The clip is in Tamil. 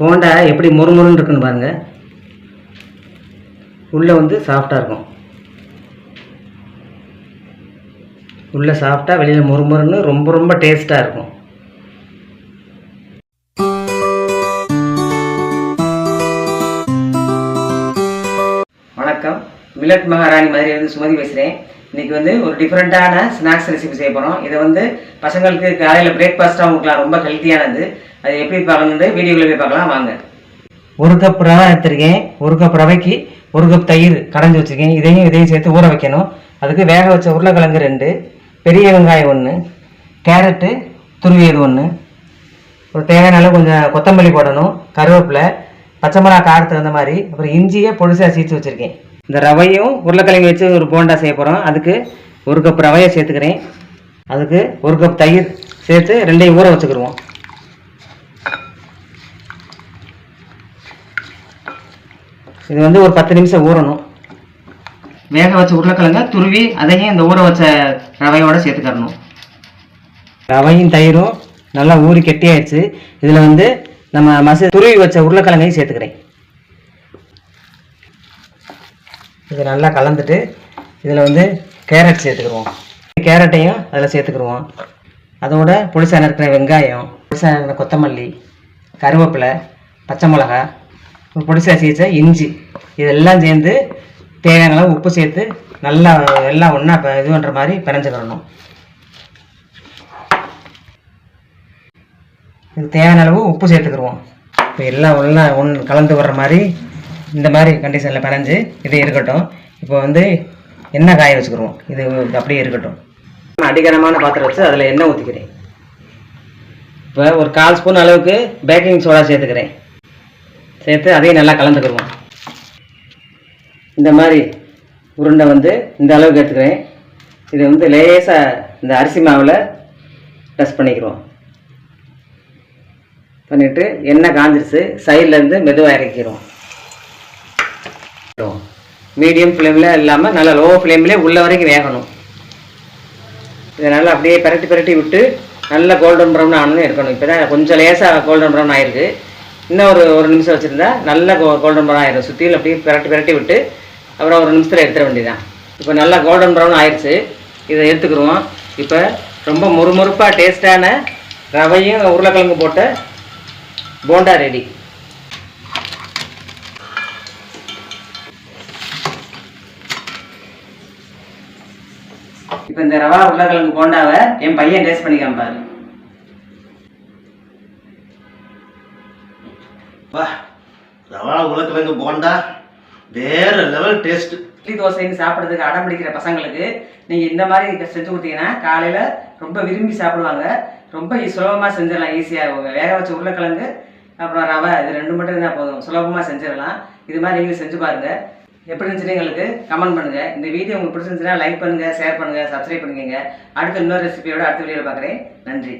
போண்டா எப்படி முறுமுறுன்னு இருக்குன்னு பாருங்க. உள்ளே வந்து சாஃப்டாக இருக்கும். உள்ளே சாஃப்டாக வெளியில் முறுமுறுன்னு ரொம்ப ரொம்ப டேஸ்ட்டாக இருக்கும். வணக்கம். மில்லட் மகாராணி மாதிரி வந்து சுமதி பேசுகிறேன் இன்றைக்கி வந்து ஒரு டிஃப்ரெண்ட்டான ஸ்நாக்ஸ் ரெசிபி செய்ய போகிறோம் இதை வந்து பசங்களுக்கு காலையில் பிரேக்ஃபாஸ்ட்டாக கொடுக்கலாம் ரொம்ப ஹெல்த்தியானது அது எப்படி பார்க்கணுன்னு வீடியோவில் போய் பார்க்கலாம். வாங்க. ஒரு கப் ரவை எடுத்திருக்கேன். ஒரு கப் ரவைக்கு ஒரு கப் தயிர் கடைஞ்சி வச்சுருக்கேன். இதையும் இதையும் சேர்த்து ஊற வைக்கணும். அதுக்கு வேக வச்ச உருளைக்கிழங்கு ரெண்டு பெரிய வெங்காயம் ஒன்று கேரட்டு துருவியது ஒன்று ஒரு தேவையான அளவு கொஞ்சம் கொத்தமல்லி போடணும் கருவேப்பிலை பச்சை மிளகா காரத்துக்கு தகுந்த மாதிரி அப்புறம் இஞ்சியை பொடிசாக சீச்சு வச்சுருக்கேன். இந்த ரவையும் உருளைக்கிழங்கு வச்சு ஒரு போண்டா செய்ய போகிறோம் அதுக்கு ஒரு கப் ரவையை சேர்த்துக்கிறேன். அதுக்கு ஒரு கப் தயிர் சேர்த்து ரெண்டையும் ஊற வச்சுக்கிடுவோம். இது வந்து ஒரு பத்து நிமிஷம் ஊறணும். வேக வச்ச உருளைக்கிழங்க துருவி அதையும் இந்த ஊற வச்ச ரவையோட சேர்த்துக்கறணும். ரவையும் தயிரும் நல்லா ஊறி கெட்டியாயிடுச்சு. இதில் வந்து நம்ம மச துருவி வச்ச உருளைக்கிழங்கையும் சேர்த்துக்கிறேன். இது நல்லா கலந்துட்டு இதில் வந்து கேரட் சேர்த்துக்கிடுவோம். கேரட்டையும் அதில் சேர்த்துக்கிடுவோம். அதோட புளிசாக நறுக்கிற வெங்காயம் புளிசாக நறுக்கிற கொத்தமல்லி கருவேப்பிலை பச்சை மிளகா புளிசாக சீச்ச இஞ்சி இதெல்லாம் சேர்ந்து தேவையான அளவு உப்பு சேர்த்து நல்லா எல்லாம் ஒன்றா இது பண்ணுற மாதிரி பிணைஞ்சுக்கிடணும் இதுக்கு தேவையான அளவு உப்பு சேர்த்துக்கிடுவோம். இப்போ எல்லாம் ஒன்றா ஒன்று கலந்து வர்ற மாதிரி இந்த மாதிரி கண்டிஷனில் பிணைஞ்சு இது இருக்கட்டும். இப்போ வந்து எண்ணெய் காய வச்சுக்கிடுவோம் இது அப்படியே இருக்கட்டும். அடிகனமான பாத்திரம் வச்சு அதில் எண்ணெய் ஊற்றிக்கிறேன் இப்போ ஒரு கால் ஸ்பூன் அளவுக்கு பேக்கிங் சோடா சேர்த்துக்கிறேன். சேர்த்து அதையும் நல்லா கலந்துக்கிடுவோம். இந்த மாதிரி உருண்டை வந்து இந்த அளவுக்கு எடுத்துக்கிறேன். இதை வந்து லேசாக இந்த அரிசி மாவில் டஸ்ட் பண்ணிக்கிறோம். பண்ணிவிட்டு எண்ணெய் காஞ்சிருச்சு. சைட்லேருந்து மெதுவாக இறக்கிக்கிறோம். மீடியம் ஃப்ளேமில் இல்லாமல் நல்லா லோ ஃப்ளேம்லேயே உள்ள வரைக்கும் வேகணும். இதை நல்லா அப்படியே பிரட்டி பிரட்டி விட்டு நல்லா கோல்டன் ப்ரௌன் ஆனதும் இருக்கணும். இப்போ தான் கொஞ்சம் லேசாக கோல்டன் ப்ரௌன் ஆயிருக்கு. இன்னும் ஒரு ஒரு நிமிஷம் வச்சுருந்தா நல்ல கோ கோல்டன் ப்ரௌன் ஆயிரும். சுற்றியும் அப்படியே பிரட்டி பிரட்டி விட்டு அப்புறம் ஒரு நிமிஷத்தில் எடுத்துட வேண்டியதான் இப்போ நல்லா கோல்டன் ப்ரௌன் ஆயிடுச்சு இதை எடுத்துக்கிடுவோம் இப்போ ரொம்ப முறுமுறுப்பாக டேஸ்ட்டான ரவையும் உருளைக்கிழங்கு போட்ட போண்டா ரெடி இப்போ இந்த ரவா உருளைக்கிழங்கு போண்டாவை என் பையன் டேஸ்ட் பண்ணி காமிப்பாரு வா ரவா உலக்கிழங்கு போண்டா வேற லெவல் டேஸ்ட் இட்லி தோசைன்னு சாப்பிட்றதுக்கு அடம் பிடிக்கிற பசங்களுக்கு நீங்கள் இந்த மாதிரி செஞ்சு கொடுத்தீங்கன்னா காலையில் ரொம்ப விரும்பி சாப்பிடுவாங்க. ரொம்ப சுலபமாக செஞ்சிடலாம் ஈஸியாக வேக வச்ச உருளைக்கிழங்கு அப்புறம் ரவை இது ரெண்டு மட்டும் இருந்தால் போதும். சுலபமாக செஞ்சிடலாம். இது மாதிரி நீங்களும் செஞ்சு பாருங்கள் எப்படி இருந்துச்சுன்னு எங்களுக்கு கமெண்ட் பண்ணுங்கள் இந்த வீடியோ உங்களுக்கு பிடிச்சிருந்துச்சுன்னா லைக் பண்ணுங்கள் ஷேர் பண்ணுங்கள் சப்ஸ்கிரைப் பண்ணிக்கோங்க. அடுத்த இன்னொரு ரெசிபியோட அடுத்த வீடியோவில் பார்க்குறேன். நன்றி.